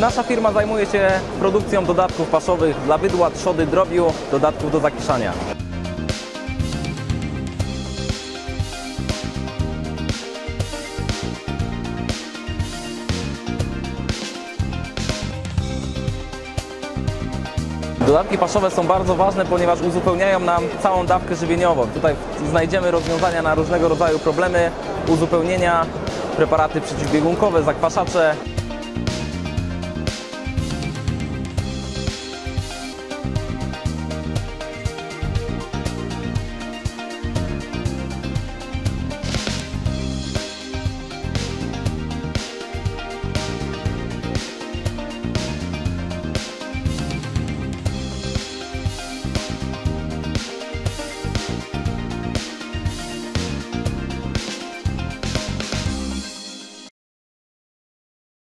Nasza firma zajmuje się produkcją dodatków paszowych dla bydła, trzody, drobiu, dodatków do zakiszania. Dodatki paszowe są bardzo ważne, ponieważ uzupełniają nam całą dawkę żywieniową. Tutaj znajdziemy rozwiązania na różnego rodzaju problemy, uzupełnienia, preparaty przeciwbiegunkowe, zakwaszacze.